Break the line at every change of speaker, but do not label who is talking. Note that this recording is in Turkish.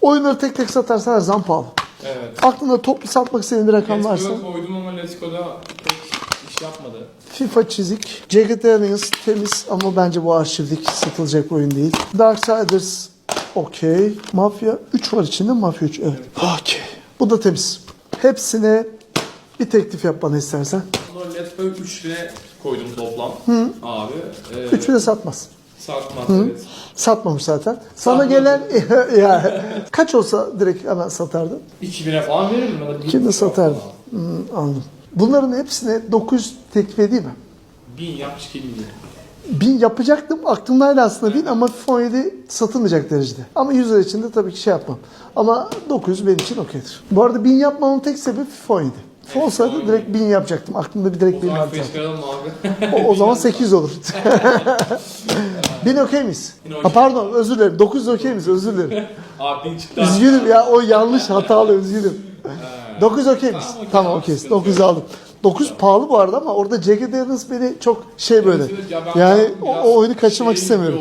Oyunları tek tek satarsan her zaman pahalı.
Evet.
Aklında toplu satmak istediğin bir rakam
Let's
varsa
Go'ya koydum ama Let's Go'da pek iş yapmadı.
FIFA çizik. Jagged Alliance temiz ama bence bu arşivlik satılacak bir oyun değil. Darksiders okey. Mafya 3 var içinde Mafya 3 evet. Okey. Bu da temiz. Hepsine bir teklif yap bana istersen.
Let's Go 3 lira koydum toplam. Abi. Ee,
3 bile satmaz.
Satmaz evet.
Satmamış zaten. Sana
Satmadı.
gelen ya kaç olsa direkt hemen satardın.
2000'e falan verirdim.
Kimde satardın? Hmm, anladım. Bunların hepsine 900 teklif edeyim mi?
1000 yapmış değil.
1000 yapacaktım. Aklımdaydı aslında 1000 ama FIFA 17 satılmayacak derecede. Ama 100 lira için de tabii ki şey yapmam. Ama 900 benim için okeydir. Bu arada 1000 yapmamın tek sebebi 17. FIFA olsaydı direkt 1000 yapacaktım. Aklımda bir direkt
O
1000
zaman
vardı.
face
zaten.
çıkaralım abi.
O, o zaman 800 olur. 1000 okey miyiz? Ha, pardon özür dilerim. 900 okey miyiz? Özür dilerim.
abi 1000 çıktı.
Üzgünüm ya o yanlış hatalı üzgünüm. 900 okey miyiz?
Tamam, okey,
Tamam
tamam,
okeyiz.
sıkıntı
900 aldım. 9 pahalı bu arada ama orada Jagged Alliance beni çok şey böyle. Yani o, o oyunu kaçırmak
şey
istemiyorum.